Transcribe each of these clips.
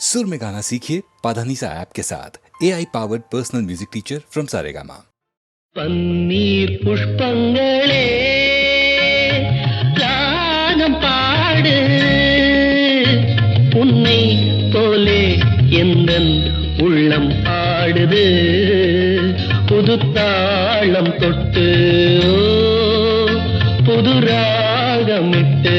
सुर में गाना सीखिए पाधानीसा ऐप के साथ। A I powered personal music teacher from Saregama Panneer पुष्पंगले, गानम पाड़। उन्ने पोले यंदन उल्लम पाड़दे। पुदुताळम तोट्टु। पुदुरागमिट्टे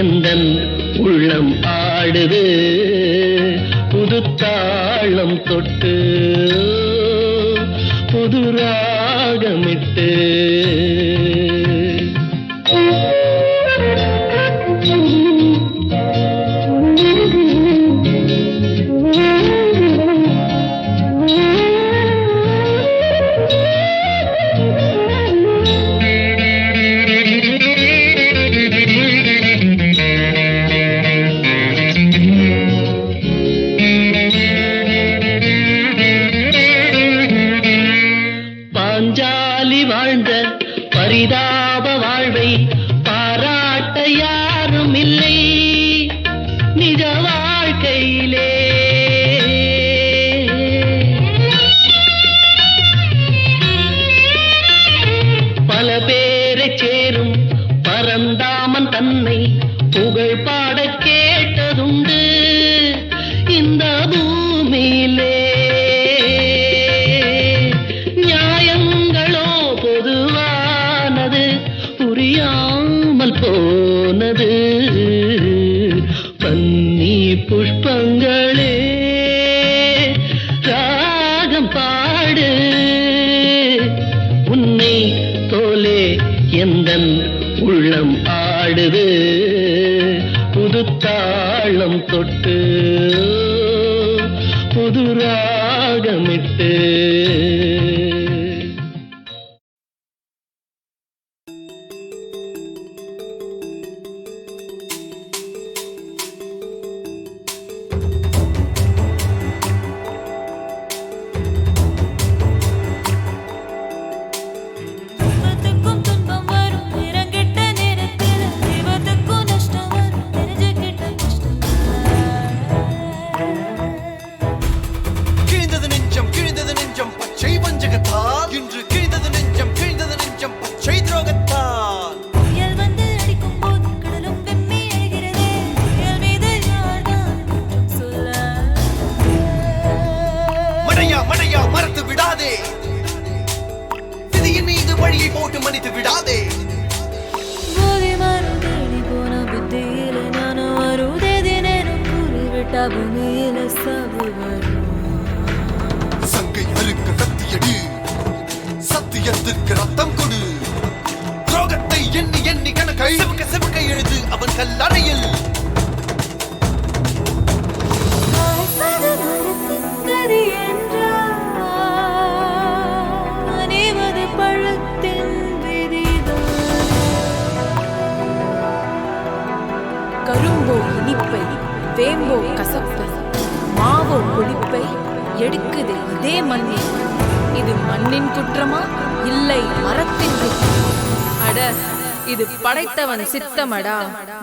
எந்தன் உள்ளம் ஆடுது? புதுத்தாளம் தொட்டு புது ராகமிட்டு அவமானித்து விடாதே. சங்கை அறுக்க கத்தியடி சத்தியத்திற்கு ரத்தம் கொடு. துரோகத்தை எண்ணி எண்ணி கணக்கை செவுக்க செவுக்க எழுது அவன் கல்லறையில். கதியே. வேம்போ கசப்பை. மாவோ புளிப்பை எடுக்குது இதே மண்ணில். இது மண்ணின் குற்றமா? இல்லை மரத்தின் குற்றமா? அட இது படைத்தவன் சித்தமடா?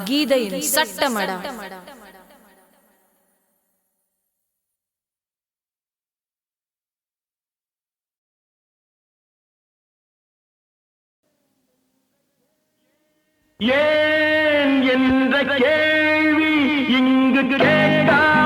கீதையின் சட்டமடா? Yeah! என்ற கேள்வி இங்கு கேட்டா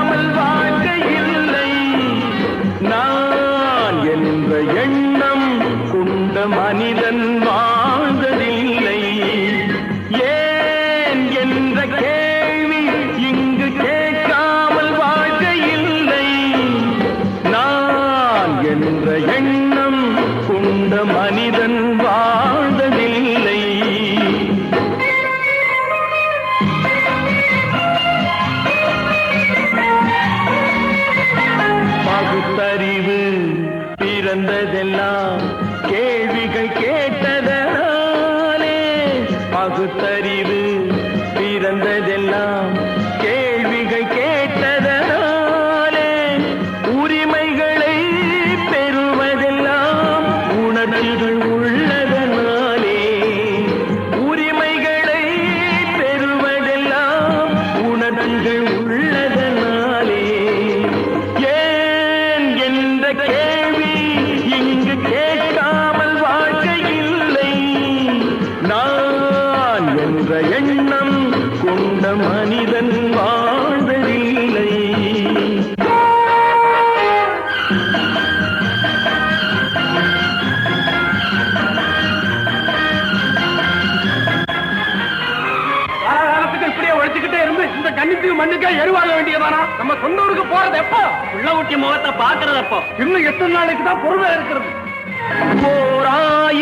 கேள்வி இங்கு கேட்காமல் வாழ்க்கை இல்லை. நான் என்ற எண்ணம் கொண்ட மனிதன் வாழ்வதில்லை. இப்படியே உழைச்சுக்கிட்டே இருந்து இந்த கண்ணித்துக்கு மண்ணுக்கே எருவாக வேண்டியதானா? நம்ம சொந்த ஊருக்கு போறது எப்போ? உள்ள ஊட்டி முகத்தை பாக்குறதப்போ இன்னும் எத்தனை நாளைக்கு தான் பொறுமை இருக்கிறது? ஓராயிரம்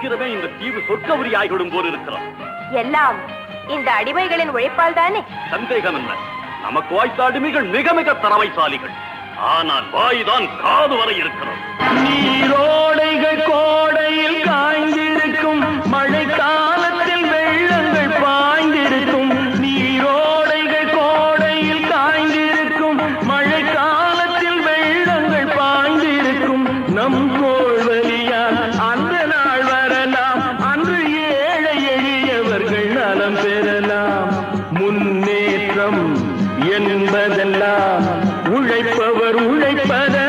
சீக்கிரமே இந்த தீவு சொர்க்கபுரி ஆகிவிடும் போல் இருக்கிறோம் எல்லாம் இந்த அடிமைகளின் உழைப்பால் தானே? சந்தேகம் என்ன? நமக்கு வாய்த்த அடிமைகள் மிக மிக திறமைசாலிகள். ஆனால் வாய்தான் காது வரை இருக்கிறது நீரோடைகள் கோடையில் எளியவர்கள் பெறலாம் முன்னேற்றம் என்பதெல்லாம் உழைப்பவர் உழைப்பதனாலே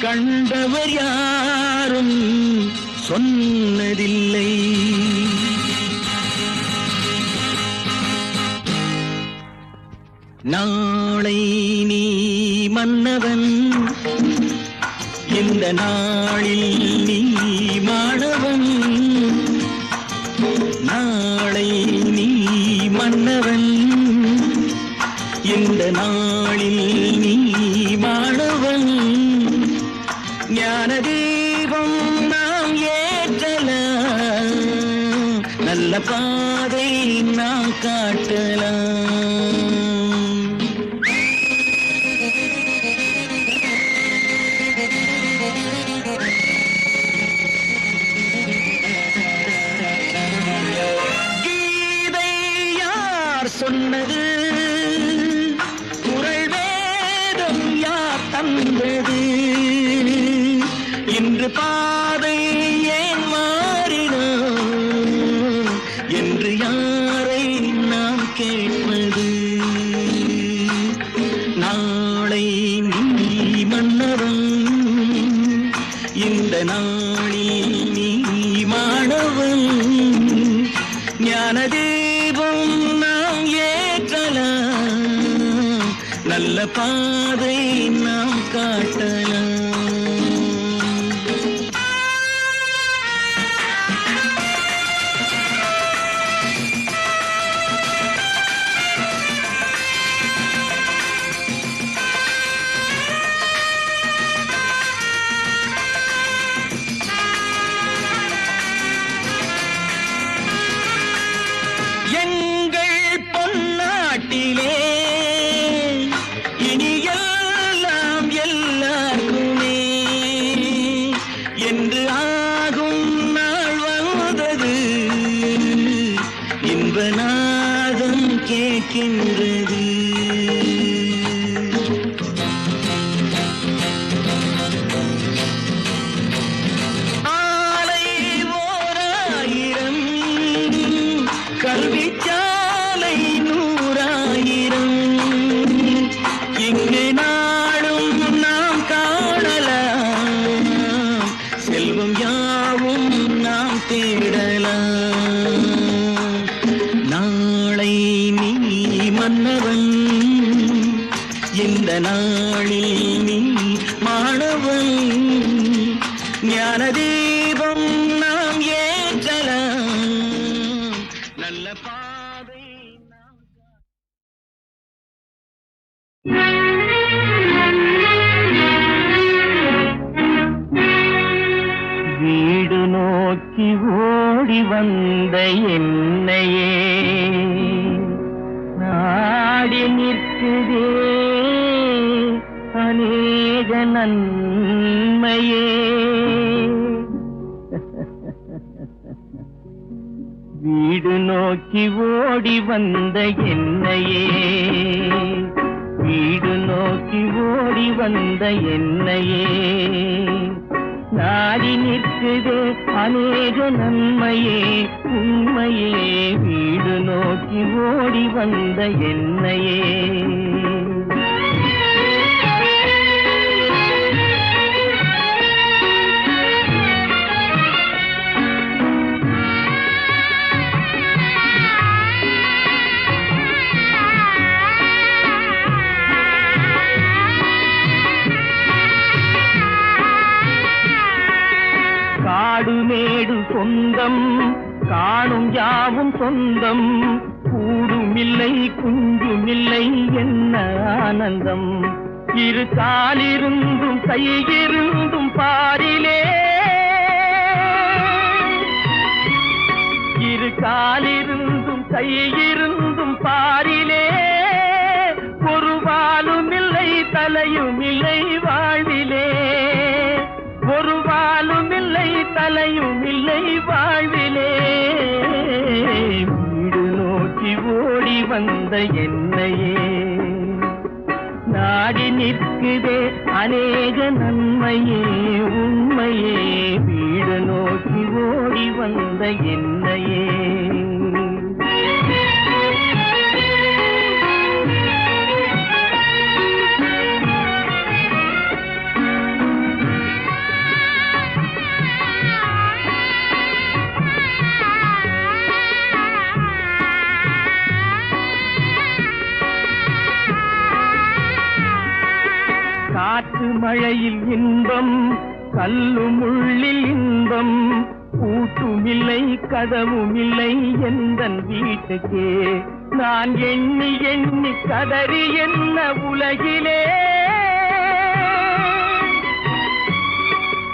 கண்டவர் யாரும் சொன்னதில்லை. நாளை நீ மன்னவன். இந்த நாளில் நல்ல பாதை நான் காட்டலாம். சொன்னது? குரல் வேதம் யார் தந்தது? இன்று பா நல்ல நோக்கி ஓடி வந்த என்னையே. நாடி நிற்குதே அநேக நன்மையே. வீடு நோக்கி ஓடி வந்த என்னையே. வீடு நோக்கி ஓடி வந்த என்னையே. நாடி நிற்குதே அநேக நன்மையே உண்மையே. வீடு நோக்கி ஓடி வந்த என்னையே. காடுமேடு சொந்தம் காணும் யாவும் சொந்தம் கூடுமில்லை குஞ்சுமில்லை என்ன ஆனந்தம். இரு காலிருந்தும் கையிருந்தும் பாரிலே. இரு காலிருந்தும் கையிருந்தும் பாரிலே. ஒரு வாலும் இல்லை தலையும் இல்லை வாழ்விலே. தலையும் இல்லை வாழ்விலே. வீடு நோக்கி ஓடி வந்த என்னையே. நாடி நிற்குதே அநேக நன்மையே உண்மையே. வீடு நோக்கி ஓடி வந்த என்னையே. காற்று மழையில் இன்பம் கல்லு முள்ளில் இன்பம் கூட்டுமில்லை கதவுமில்லை எந்த வீட்டுக்கே. நான் எண்ணி எண்ணி கதறி என்ன உலகிலே?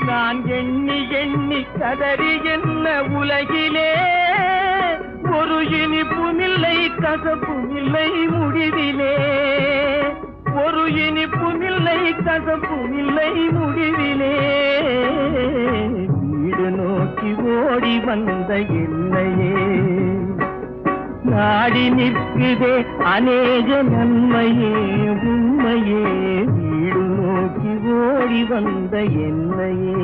நான் எண்ணி எண்ணி கதறி என்ன உலகிலே? ஒரு இனிப்புமில்லை கசப்புமில்லை முடிவிலே. ஒரு இனிப்புமில்லை கசப்புமில்லை முடிவிலே. வீடு நோக்கி ஓடி வந்த என்னையே நாடி நிற்குதே அநேக நன்மையே உண்மையே. வீடு நோக்கி ஓடி வந்த என்னையே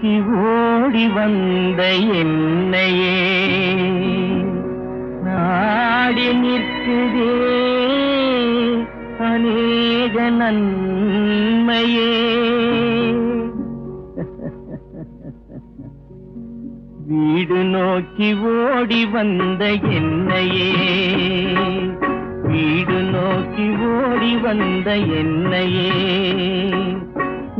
நோக்கி ஓடி வந்த என்னையே. நாடி நிற்குதே அநேக நன்மையே. வீடு நோக்கி ஓடி வந்த என்னையே. வீடு நோக்கி ஓடி வந்த என்னையே.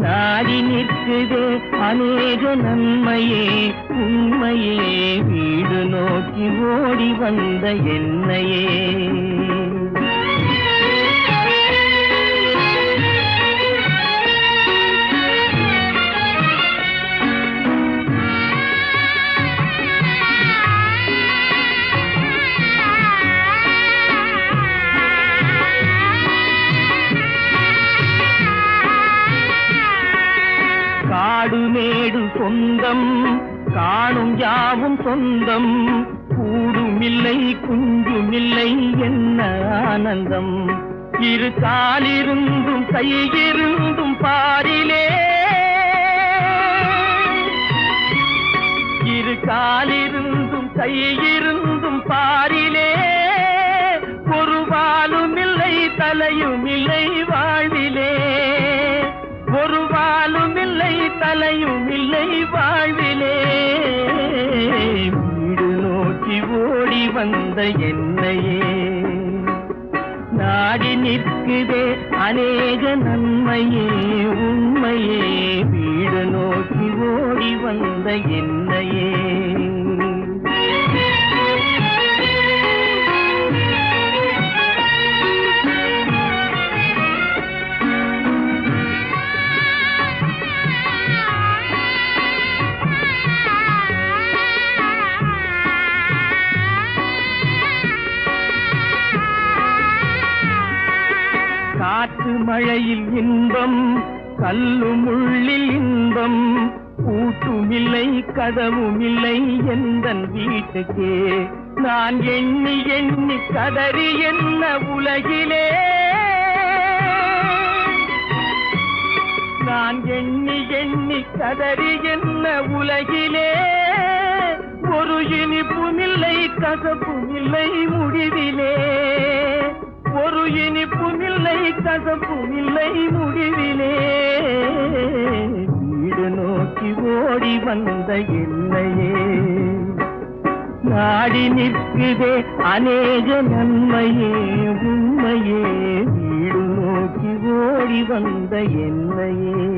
நாடி நிற்குதே அநேக நன்மையே உண்மையே வீடு நோக்கி ஓடி வந்த என்னையே. உலகம் சொந்தம். கூடுமில்லை குஞ்சுமில்லை என்ன ஆனந்தம். இரு காலிருந்தும் கையிருந்தும் பாரிலே. இரு காலிருந்தும் கையிருந்தும் பாரிலே. ஒரு வாலும் இல்லை தலையும் இல்லை வாழ்விலே. காலும் இல்லை தலையும் இல்லை வாழ்விலே. வீடு நோக்கி ஓடி வந்த என்னையே. நாடி நிற்குதே அநேக நன்மையே உண்மையே. வீடு நோக்கி ஓடி வந்த என்னையே. கல்லு உள்ளில் இன்பம் கூட்டுமில்லை கதவுமில்லை எந்தன் வீட்டுக்கே. நான் எண்ணி எண்ணி கதறி என்ன உலகிலே? நான் எண்ணி எண்ணி கதறி என்ன உலகிலே? ஒரு இனிப்புமில்லை கசப்புமில்லை முடிவிலே. ஒரு இனிப்புமில்லை கசப்புமில்லை முடிவிலே. வீடு நோக்கி ஓடி வந்த என்னையே நாடி நிற்குதே அநேக நன்மையே உண்மையே. வீடு நோக்கி ஓடி வந்த என்னையே